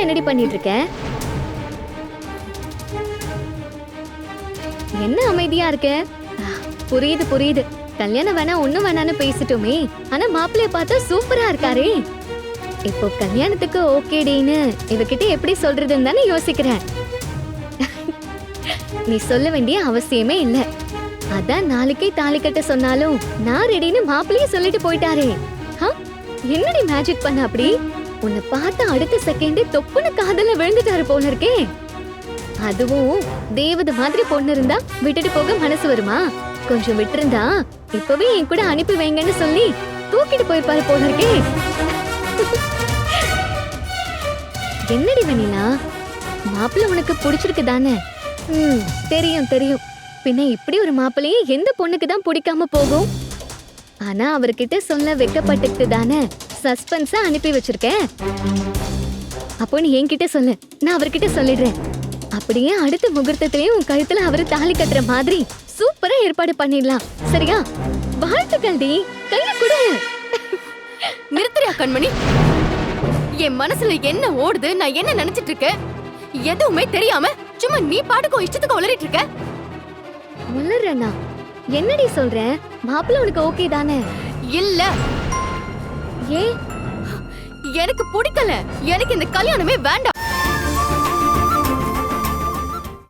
என்னடி பண்ணிட்டு இருக்க என்ன அமைதியா இருக்க? புரியுது புரியுது. கல்யாணம் வேணா ஒண்ணு வேணான்னு பேசிட்டோமே. ஆனா மாப்பிள்ளைய பார்த்தா சூப்பரா இருக்காரே. இப்போ கல்யாணத்துக்கு ஓகேடின்னு இவகிட்ட எப்படி சொல்றதுன்னு தானே யோசிக்கிறேன். நீ சொல்ல வேண்டிய அவசியமே இல்ல. அதான் நாளைக்கே தாலி கட்ட சொன்னாலும் நான் ரெடின்னு மாப்பிள்ளைய சொல்லிட்டு போயிட்டாரே. என்னடி மேஜிக் பண்ண அப்படி? உன்னை பார்த்த அடுத்த செகண்டே தொப்புன்னு காதல விழுந்துட்டாரு போல இருக்கே. அதுவும் தேவத மாதிரி பொண்ணு இருந்தா விட்டுட்டு போக மனசு வருமா? கொஞ்சம் விட்டுருந்தா இப்பவே என் கூட அனுப்பி வைங்கன்னு சொல்லி தூக்கிட்டு போயிருப்பாரு போல இருக்கே. என்னடி வெண்ணிலா? மாப்பிள்ளை உனக்கு பிடிச்சிருக்கு தானே? ம் தெரியும் தெரியும். பின்ன இப்படி ஒரு மாப்பிள்ளையே எந்த பொண்ணுக்கு தான் பிடிக்காம போகும்? ஆனா அவர்கிட்ட சொல்ல வெக்கப்பட்டுட்டு தானே? சஸ்பென்ஸா அனுப்பி வச்சிருக்கேன். அப்போ நீ என்கிட்ட சொல்லு. நான் அவர்கிட்ட சொல்லிடுறேன். அப்படியே அடுத்த முகூர்த்தத்திலயும் உன் கழுத்துல அவரு தாலி கட்டுற மாதிரி சூப்பரா ஏற்பாடு பண்ணிடலாம். சரியா? வாழ்த்துக்கள் டி. கைய கொடு. நிறுத்துறியா கண்மணி? என் மனசுல என்ன ஓடுது? நான் என்ன நினைச்சிட்டு இருக்கேன்? எதுவுமே தெரியாம சும்மா நீ பாட்டுக்கும் இஷ்டத்துக்கு உளறிட்டு இருக்க. உளறண்ணா என்னடி சொல்ற? மாப்பிள்ளை உனக்கு ஓகே தானே? இல்ல. ஏன் எனக்கு பிடிக்கல. எனக்கு இந்த கல்யாணமே வேண்டாம்.